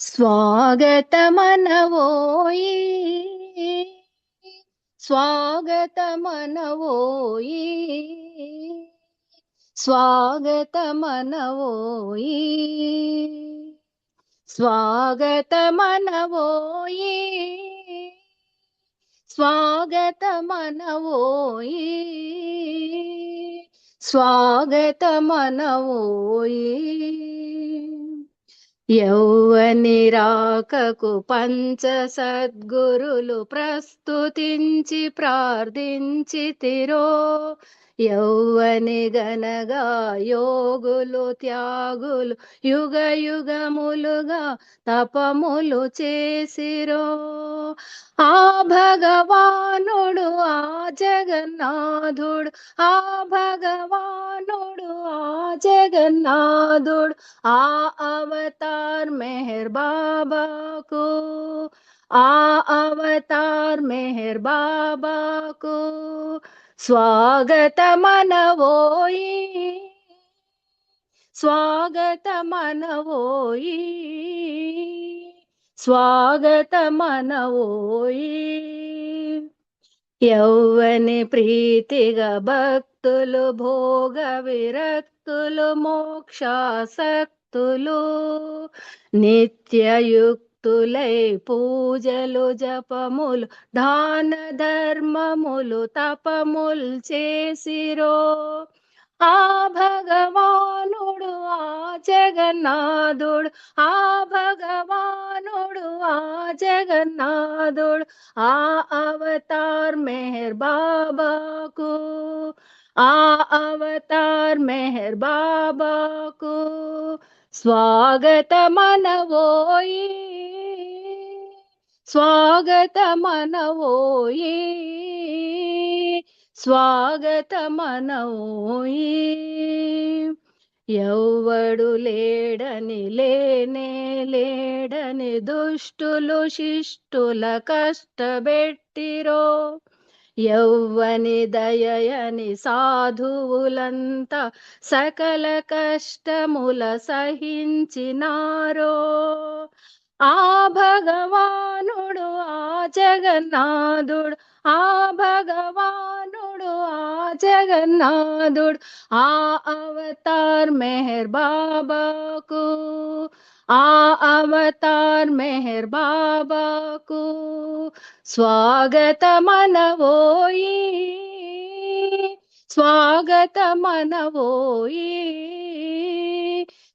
స్వాగతమనవోయి స్వాగతమనవోయి స్వాగతమనవోయి స్వాగతమనవోయి స్వాగతమనవోయి స్వాగతమనవోయి యౌవని రాకకు పంచ సద్గురులు ప్రస్తుతించి ప్రార్థించి తిరో. యౌవని గనగా యోగులు త్యాగులు యుగ యుగములుగా తపములు చేసిరో. ఆ భగవానుడు ఆ జగన్నాథుడు ఆ భగవానుడు ఆ जगन्नाथुड़, आ अवतार मेहर बाबा को आ अवतार मेहर बाबा को स्वागत मनवोई स्वागत मनवोई स्वागत मनवोई। యౌవని ప్రీతిగా భక్తులు భోగ విరక్తులు మోక్షాసక్తులు నిత్యయుక్తులై పూజలు జపములు దాన ధర్మములు తపములు చేసిరో. ఆ భగవానుడు ఆ జగన్నాథుడు ఆ భగవానుడు ఆ జగన్నాథుడు ఆ అవతార్ మెహర్ బాబాకు ఆ అవతార్ మెహర్ బాబాకు స్వాగతమనవోయి స్వాగతమనవోయి స్వాగతమనవోయి ఎవ్వడు లేడని లేనే లేడని దుష్టులు శిష్టుల కష్టబెట్టిరో. ఎవ్వని దయని సాధువులంతా సకల కష్టముల సహించినారో. ఆ భగవానుడు ఆ జగన్నాథుడు ఆ భగవాను భగవానుడు ఆ జగన్నాథుడు ఆ అవతార్ మెహర్ బాబాకు ఆ అవతార్ మెహర్ బాబాకు స్వాగతమనవోయి స్వాగతమనవోయి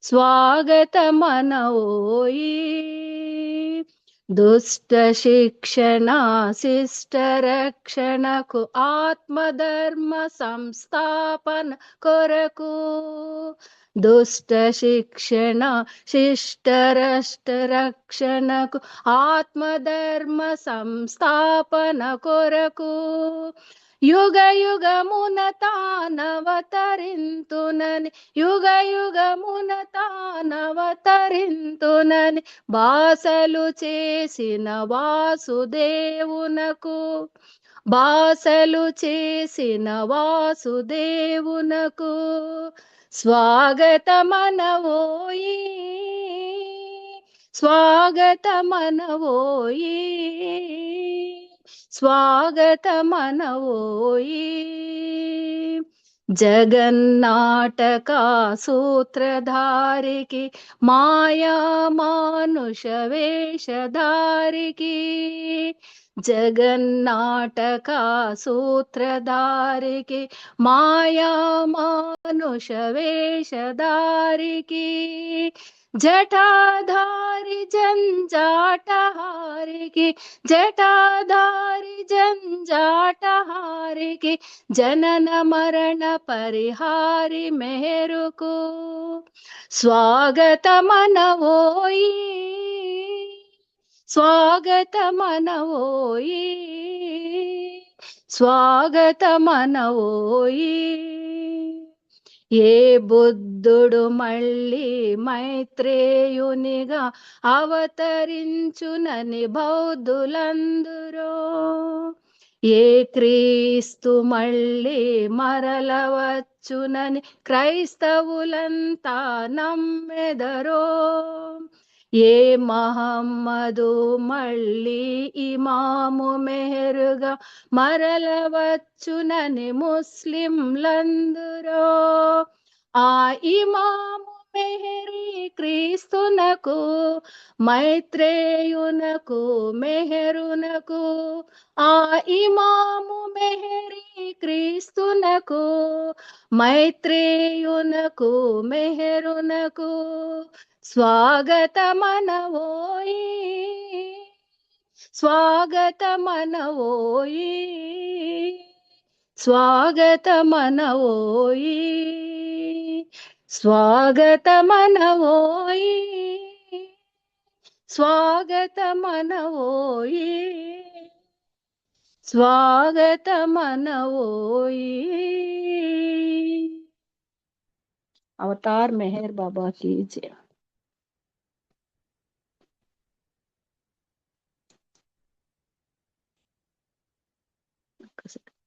స్వాగతమనవోయి దుష్ట శిక్షణ శిష్ట రక్షణకు ఆత్మధర్మ సంస్థాపన కొరకు దుష్ట శిక్షణ శిష్ట రష్ట రక్షణకు ఆత్మధర్మ సంస్థాపన కొరకు యుగ యుగమున తానవతరింతునని యుగ యుగమున తానవతరింతునని బాసలు చేసిన వాసుదేవునకు బాసలు చేసిన వాసుదేవునకు స్వాగతమనవోయి స్వాగతమనవోయి. స్వాగతమనవోయి. జగన్నాటక సూత్రధారికి మాయా మానుష వేషధారికి జగన్నాటక సూత్రధారికి మాయా మానుష వేషధారికి जटाधारी जंजाटहार के, जटाधारी जंजाटहार के, जनन मरण परिहारी मेरु को। स्वागत मनवोई स्वागत मनवोई स्वागत मनवोई। ఏ బుద్ధుడు మళ్ళీ మైత్రేయునిగా అవతరించునని బౌద్ధులందరూ? ఏ క్రీస్తు మళ్ళీ మరలవచ్చునని క్రైస్తవులంతా నమ్మెదరో? ఏ మహమ్మదు మళ్ళీ ఇమాము మెహరుగా మరలవచ్చునని ముస్లింలందురో. ఆ ఇమాము మెహరి క్రీస్తునకు మైత్రేయునకు మెహరునకు ఆ ఇమాము మెహరి క్రీస్తునకు మైత్రేయునకు మెహరునకు స్వాగతమనవోయి స్వాగతమనవోయి స్వాగతమనవోయి స్వాగతమనవోయి స్వాగతమనవోయి స్వాగతమనవోయి అవతార్ మెహర్ బాబా की opposite.